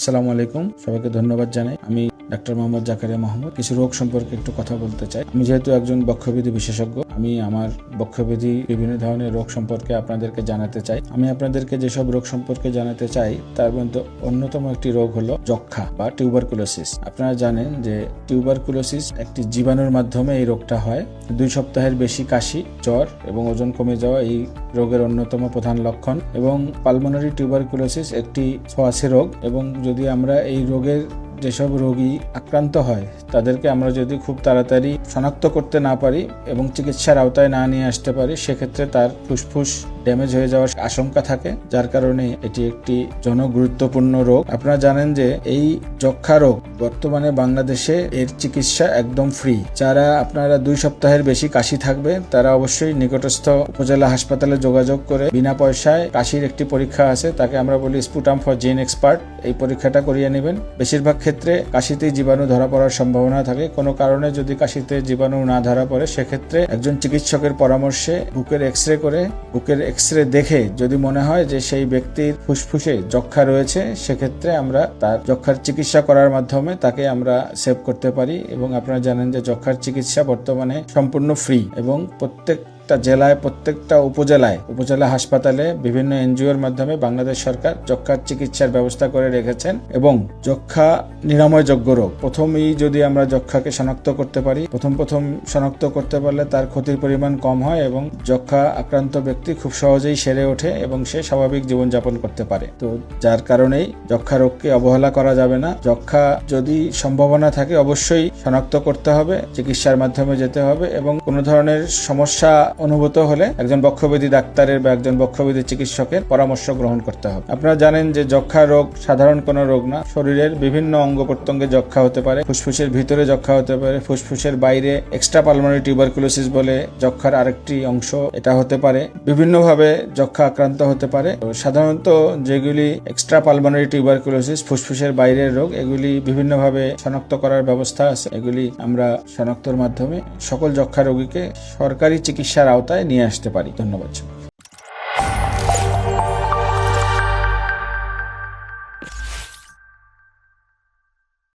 আসসালামু আলাইকুম। সবাইকে ধন্যবাদ জানাই। আমি ডাক্তার মোহাম্মদ জাকারিয়া মোহাম্মদ কিছু রোগ সম্পর্কে একটু কথা বলতে চাই। আমি যেহেতু একজন বক্ষবিধি বিশেষজ্ঞ আমি আমার বক্ষবিধি বিভিন্ন ধরনের রোগ সম্পর্কে আপনাদেরকে জানাতে চাই। আমি আপনাদেরকে যেসব রোগ সম্পর্কে জানাতে চাই, তার মধ্যে অন্যতম একটি রোগ হলো যক্ষা বা টিউবারকুলোসিস। আপনারা জানেন যে টিউবারকুলোসিস একটি জীবাণুর মাধ্যমে এই রোগটা হয়। দুই সপ্তাহের বেশি কাশি, জ্বর এবং ওজন কমে যাওয়া এই রোগের অন্যতম প্রধান লক্ষণ এবং পালমোনারি টিউবারকুলোসিস একটি ছোঁয়াশে রোগ এবং যদি আমরা এই রোগের যেসব রোগী আক্রান্ত হয়, তাদেরকে আমরা যদি খুব তাড়াতাড়ি শনাক্ত করতে না পারি এবং চিকিৎসার আওতায় না নিয়ে আসতে পারি, সেক্ষেত্রে তার ফুসফুস ড্যামেজ হয়ে যাওয়ার আশঙ্কা থাকে, যার কারণে এটি একটি জনগুরুত্বপূর্ণ রোগ। আপনারা জানেন যে এই যক্ষা রোগ বর্তমানে বাংলাদেশে এর চিকিৎসা একদম ফ্রি যারা আপনারা দুই সপ্তাহের বেশি কাশি থাকবে, তারা অবশ্যই নিকটস্থ উপজেলা হাসপাতালে যোগাযোগ করে বিনা পয়সায় কাশির একটি পরীক্ষা আছে, তাকে আমরা বলি স্পুটাম ফর জিন এক্সপার্ট এই পরীক্ষাটা করিয়ে নেবেন। বেশিরভাগ ক্ষেত্রে কাশিতে জীবাণু ধরা পড়ার সম্ভাবনা থাকে। কোনো কারণে যদি কাশিতে জীবাণু না ধরা পড়ে, সেক্ষেত্রে একজন চিকিৎসকের পরামর্শে বুকের এক্স রে করে, বুকের এক্স রে দেখে যদি মনে হয় যে সেই ব্যক্তির ফুসফুসে যক্ষা রয়েছে, সেক্ষেত্রে আমরা তার যক্ষার চিকিৎসা করার মাধ্যমে তাকে আমরা সেভ করতে পারি এবং আপনারা জানেন যে যক্ষার চিকিৎসা বর্তমানে সম্পূর্ণ ফ্রি এবং প্রত্যেকটা জেলায়, প্রত্যেকটা উপজেলায়, উপজেলা হাসপাতালে বিভিন্ন এনজিওর মাধ্যমে বাংলাদেশ সরকার যক্ষার চিকিৎসার ব্যবস্থা করে রেখেছেন এবং যক্ষা নিরাময়যোগ্য রোগ। প্রথমেই যদি আমরা যক্ষাকে শনাক্ত করতে পারি, প্রথম প্রথম শনাক্ত করতে পারলে তার ক্ষতির পরিমাণ কম হয় এবং যক্ষা আক্রান্ত ব্যক্তি খুব সহজেই সেরে ওঠে এবং সে স্বাভাবিক জীবনযাপন করতে পারে। তো যার কারণেই যক্ষা রোগকে অবহেলা করা যাবে না। যক্ষা যদি সম্ভাবনা থাকে অবশ্যই শনাক্ত করতে হবে, চিকিৎসার মাধ্যমে যেতে হবে এবং কোনো ধরনের সমস্যা অনুভূত হলে একজন বক্ষবিধি ডাক্তারের বা একজন বক্ষবিধি চিকিৎসকের পরামর্শ গ্রহণ করতে হবে। আপনারা জানেন যে যক্ষা রোগ সাধারণ কোনো রোগ না। শরীরের বিভিন্ন অঙ্গ প্রত্যঙ্গে যক্ষা হতে পারে, ফুসফুসের ভিতরে যক্ষা হতে পারে, ফুসফুসের বাইরে এক্সট্রা পালমোনারি টিউবারকুলোসিস বলে যক্ষার আরেকটি অংশ এটা হতে পারে। বিভিন্নভাবে যক্ষা আক্রান্ত হতে পারে। সাধারণত যেগুলি এক্সট্রা পালমোনারি টিউবারকুলোসিস ফুসফুসের বাইরের রোগ, এগুলি বিভিন্নভাবে শনাক্ত করার ব্যবস্থা আছে। এগুলি আমরা শনাক্তর মাধ্যমে সকল যক্ষা রোগীকে সরকারি চিকিৎসার আওতায় নিয়ে আসতে পারি। ধন্যবাদ।